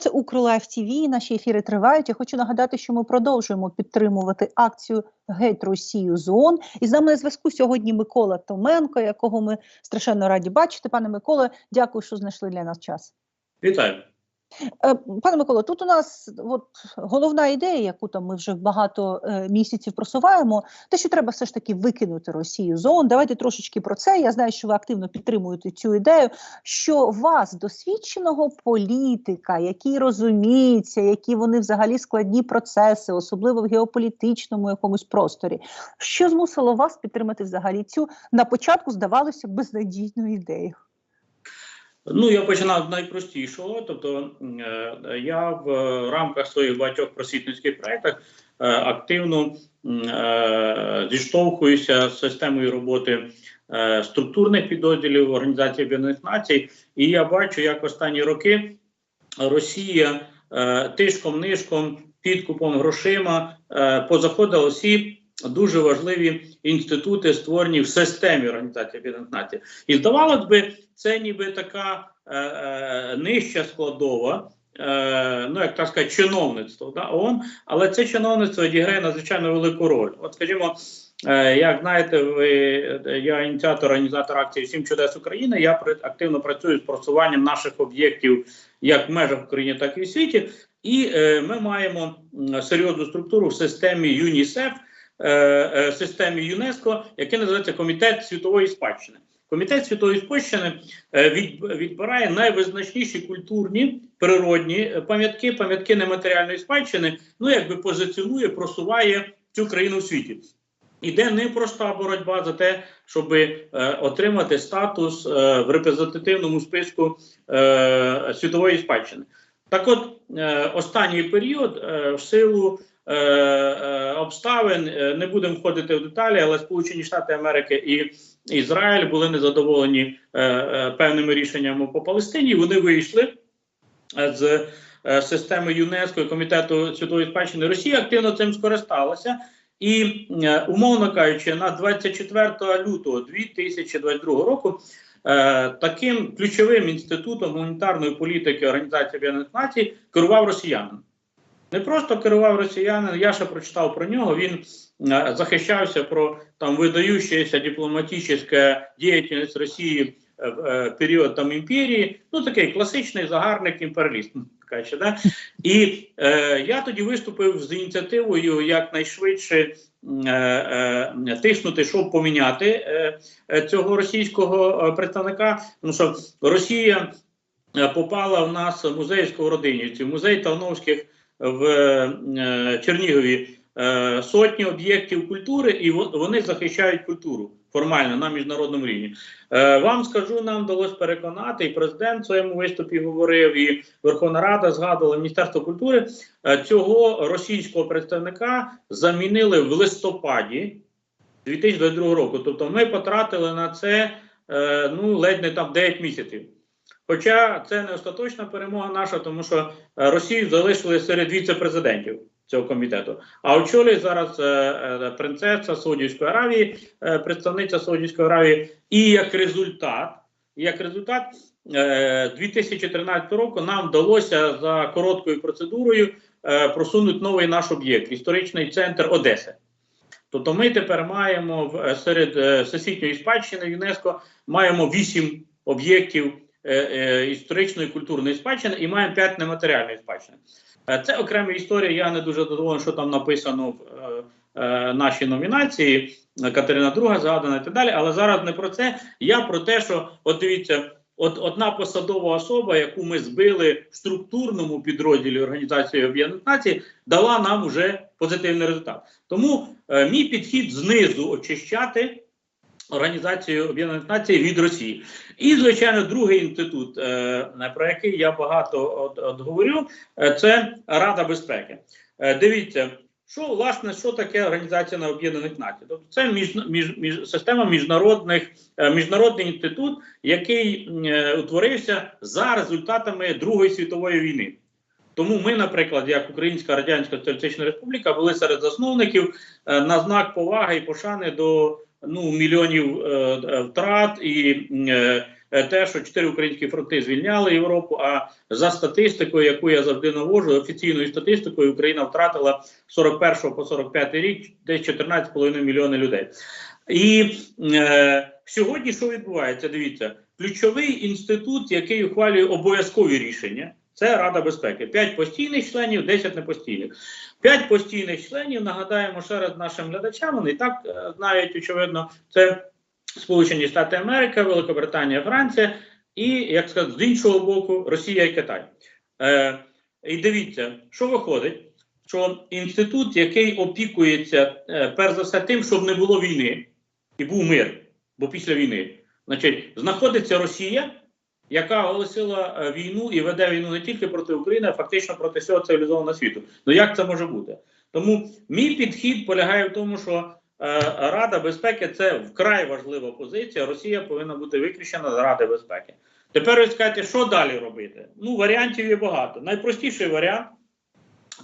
Це Укрлайф ТВ, наші ефіри тривають. Я хочу нагадати, що ми продовжуємо підтримувати акцію Геть Росію з ООН. І з нами на зв'язку сьогодні Микола Томенко, якого ми страшенно раді бачити. Пане Миколе, дякую, що знайшли для нас час. Вітаю. Е, Пане Миколо, тут у нас от головна ідея, яку там ми вже багато е, місяців просуваємо, те, що треба все ж таки викинути Росію з ООН. Давайте трошечки про це. Я знаю, що ви активно підтримуєте цю ідею. Що вас, досвідченого політика, який розуміється, які вони взагалі складні процеси, особливо в геополітичному якомусь просторі, що змусило вас підтримати взагалі цю на початку здавалося безнадійну ідею? Ну, я починав з найпростішого. Тобто, е, я в рамках своїх багатьох просвітницьких проєктах е, активно е, зіштовхуюся з системою роботи е, структурних підрозділів Організації Об'єднаних Націй, і я бачу, як останні роки Росія е, тишком, нишком, підкупом грошима е, позаходила всі дуже важливі інститути, створені в системі Організації Об'єднаних Націй. І здавалось би, це ніби така е, е, нижча складова, е, ну як так сказати, чиновництво да, ООН, але це чиновництво відіграє надзвичайно велику роль. От, скажімо, е, як знаєте, ви я ініціатор організатор акції Сім чудес України. Я активно працюю з просуванням наших об'єктів як в межах України, так і в світі. І е, ми маємо серйозну структуру в системі ЮНІСЕФ. Е, е, системі ЮНЕСКО, яке називається Комітет світової спадщини. Комітет світової спадщини е, від, відбирає найвизначніші культурні природні пам'ятки, пам'ятки нематеріальної спадщини. Ну якби позиціонує, просуває цю країну в світі. Іде непроста боротьба за те, щоб е, отримати статус е, в репрезентативному списку е, світової спадщини. Так, от е, останній період е, в силу е, обставин не будемо входити в деталі, але Сполучені Штати Америки і Ізраїль були незадоволені певними рішеннями по Палестині. Вони вийшли з системи ЮНЕСКО і комітету світової спадщини. Росія активно цим скористалася. І, умовно кажучи, на 24 лютого 2022 року таким ключовим інститутом гуманітарної політики Організації Об'єднаних Націй керував росіянин. Не просто керував росіянин, я ще прочитав про нього. Він е, захищався про там видающуюся дипломатичну діяльність Росії е, в е, період там імперії. Ну такий класичний загарник імперіаліст. Каже, да? І е, я тоді виступив з ініціативою якнайшвидше е, е, тиснути, щоб поміняти е, е, цього російського е, представника. Тому що Росія е, попала в нас в музей Сковородинівці, в музей Тановських в е, Чернігові е, сотні об'єктів культури, і вони захищають культуру формально на міжнародному рівні. Е, Вам скажу, нам вдалося переконати, і президент в своєму виступі говорив, і Верховна Рада згадувала Міністерство культури. е, Цього російського представника замінили в листопаді 2022 року. Тобто ми потратили на це е, ну ледь не там 9 місяців. Хоча це не остаточна перемога наша, тому що Росію залишили серед віце-президентів цього комітету. А очолює зараз е, е, принцеса Саудівської Аравії, е, представниця Саудівської Аравії, і як результат, як результат е, 2013 року нам вдалося за короткою процедурою просунути новий наш об'єкт історичний центр Одеси. Тобто ми тепер маємо серед всесвітньої спадщини ЮНЕСКО маємо вісім об'єктів е, е, історичної культурної спадщини і маємо п'ять нематеріальної спадщини. Е, Це окрема історія. Я не дуже задоволений, що там написано в нашій номінації. Катерина II згадана і так далі. Але зараз не про це. Я про те, що от дивіться, от одна посадова особа, яку ми збили в структурному підрозділі Організації Об'єднаних Націй, дала нам уже позитивний результат. Тому мій підхід знизу очищати. Організацію Об'єднаних Націй від Росії. І, звичайно, другий інститут, е, про який я багато от, от говорю, е, це Рада безпеки. Е, дивіться, що власне що таке Організація на Об'єднаних Націй? Тобто це між, між, між, система міжнародних, міжнародний інститут, який утворився за результатами Другої світової війни. Тому ми, наприклад, як Українська Радянська Соціалістична Республіка, були серед засновників на знак поваги і пошани до ну, мільйонів е, е, втрат і е, те, що чотири українські фронти звільняли Європу. А за статистикою, яку я завжди навожу, офіційною статистикою, Україна втратила з 41 по 45 рік десь 14,5 мільйони людей. І е, сьогодні що відбувається? Дивіться, ключовий інститут, який ухвалює обов'язкові рішення. Це Рада безпеки. П'ять постійних членів, 10 непостійних. П'ять постійних членів, нагадаємо ще раз нашим глядачам, вони так е, знають, очевидно, це Сполучені Штати Америки, Великобританія, Франція і, як сказати, з іншого боку, Росія і Китай. Е, і дивіться, що виходить, що інститут, який опікується е, перш за все тим, щоб не було війни, і був мир, бо після війни, значить, знаходиться Росія, яка оголосила е, війну і веде війну не тільки проти України, а фактично проти всього цивілізованого світу. Ну як це може бути? Тому мій підхід полягає в тому, що е, Рада безпеки це вкрай важлива позиція. Росія повинна бути виключена з Ради безпеки. Тепер ви скажете, що далі робити? Ну, варіантів є багато. Найпростіший варіант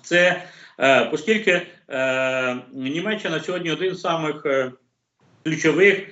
це е, оскільки Німеччина сьогодні один з самих ключових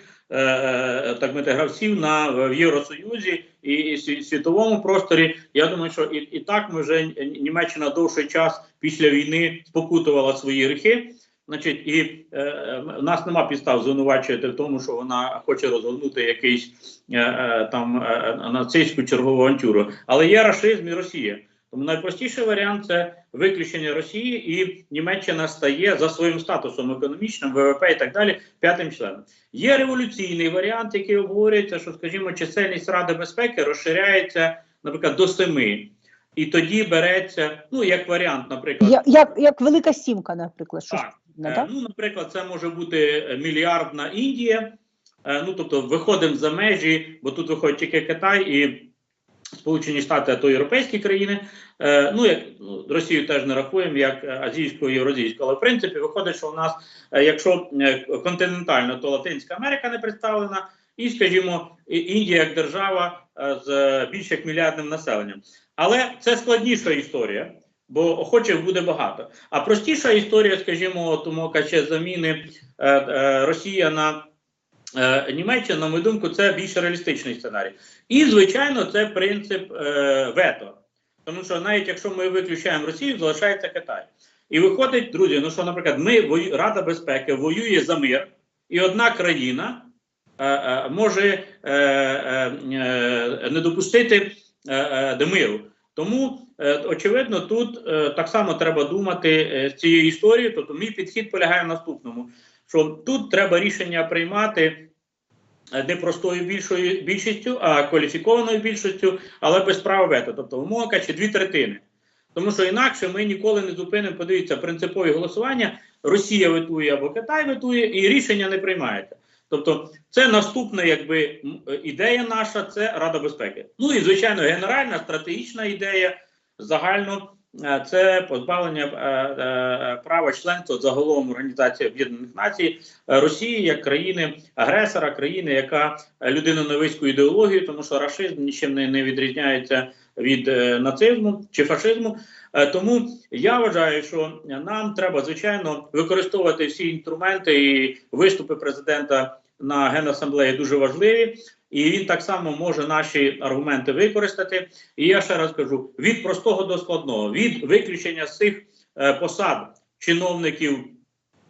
так мити, гравців на в Євросоюзі і, і світовому просторі. Я думаю, що і, і так ми вже Німеччина довший час після війни спокутувала свої гріхи. Значить, і е, е, в нас нема підстав звинувачувати в тому, що вона хоче розгорнути якийсь е, е, там е, е, нацистську чергову авантюру. Але є рашизм і Росія. Тому найпростіший варіант це виключення Росії, і Німеччина стає за своїм статусом економічним, ВВП і так далі п'ятим членом. Є революційний варіант, який обговорюється, що, скажімо, чисельність Ради безпеки розширяється, наприклад, до семи. І тоді береться, ну як варіант, наприклад, Як, як, як велика сімка, наприклад, що Так. Е, так? Ну, наприклад, це може бути е, мільярдна Індія. Е, Ну, тобто, виходимо за межі, бо тут виходить тільки Китай і Сполучені Штати, а то європейські країни. Е, Ну, як ну, Росію теж не рахуємо як азійську євразійську. Але в принципі виходить, що у нас, е, якщо е, континентально, то Латинська Америка не представлена, і, скажімо, Індія як держава е, з більш як мільярдним населенням. Але це складніша історія, бо охочих буде багато. А простіша історія, скажімо, тому каче заміни е, е, Росія на е, Німеччину, на мою думку, це більш реалістичний сценарій. І, звичайно, це принцип е, вето. Тому що навіть якщо ми виключаємо Росію, залишається Китай. І виходить, друзі, ну що, наприклад, ми Рада безпеки воює за мир, і одна країна е, може не допустити е, миру. Тому, очевидно, тут так само треба думати з цією історією. Тобто, мій підхід полягає в наступному: що тут треба рішення приймати е, не простою більшою більшістю, а кваліфікованою більшістю, але без права вето, тобто умова кажучи, дві третини. Тому що інакше ми ніколи не зупинимо, подивіться, принципові голосування. Росія ветує або Китай ветує, і рішення не приймається. Тобто, це наступна, якби е, ідея наша, це Рада безпеки. Ну і звичайно, генеральна стратегічна ідея загально це позбавлення е, е, права членства загалом Організації Об'єднаних Націй е, Росії як країни агресора, країни, яка е, людиноневиську ідеологію, тому що рашизм нічим не, відрізняється від е, нацизму чи фашизму. Е, Тому я вважаю, що нам треба звичайно використовувати всі інструменти і виступи президента на генасамблеї дуже важливі, і він так само може наші аргументи використати. І я ще раз кажу: від простого до складного, від виключення з цих е, посад чиновників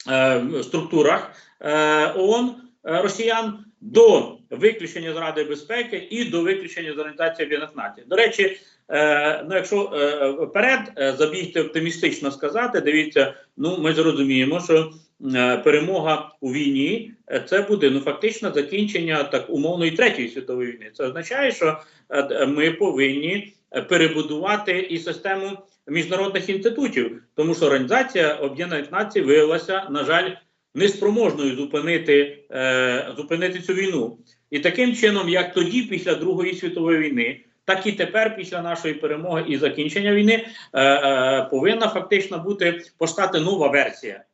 е, в структурах е, ООН е, росіян до виключення з Ради безпеки і до виключення з Організації Об'єднаних Націй. До речі, е, ну якщо е, вперед е, забігти оптимістично сказати, дивіться, ну ми зрозуміємо, що перемога у війні е, це буде ну фактично закінчення так умовної третьої світової війни. Це означає, що е, ми повинні е, перебудувати і систему міжнародних інститутів, тому що Організація Об'єднаних Націй виявилася, на жаль, неспроможною зупинити, е, зупинити цю війну. І таким чином, як тоді, після Другої світової війни, так і тепер, після нашої перемоги і закінчення війни, е, е, повинна фактично бути постати нова версія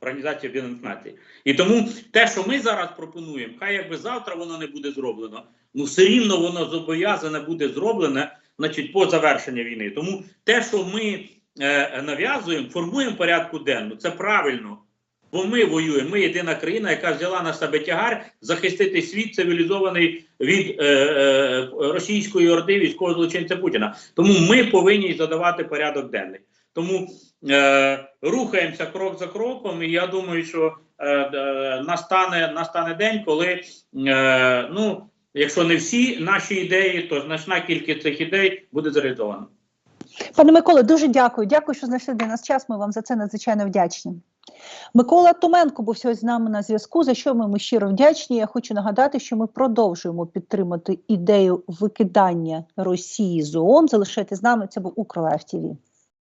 Організації Об'єднаних Націй. І тому те, що ми зараз пропонуємо, хай якби завтра воно не буде зроблено, ну все рівно воно зобов'язане буде зроблене, значить, по завершенню війни. Тому те, що ми е, нав'язуємо, формуємо порядку денну, це правильно. Бо ми воюємо. Ми єдина країна, яка взяла на себе тягар захистити світ цивілізований від е, е, російської орди військового злочинця Путіна. Тому ми повинні задавати порядок денний. Тому е, рухаємося крок за кроком, і я думаю, що е, е, настане, настане день, коли е, ну, якщо не всі наші ідеї, то значна кількість цих ідей буде зреалізована. Пане Миколе, дуже дякую. Дякую, що знайшли для нас час. Ми вам за це надзвичайно вдячні. Микола Томенко був сьогодні з нами на зв'язку. За що ми йому щиро вдячні. Я хочу нагадати, що ми продовжуємо підтримати ідею викидання Росії з ООН. Залишайте з нами. Це був Укрлайф ТВ.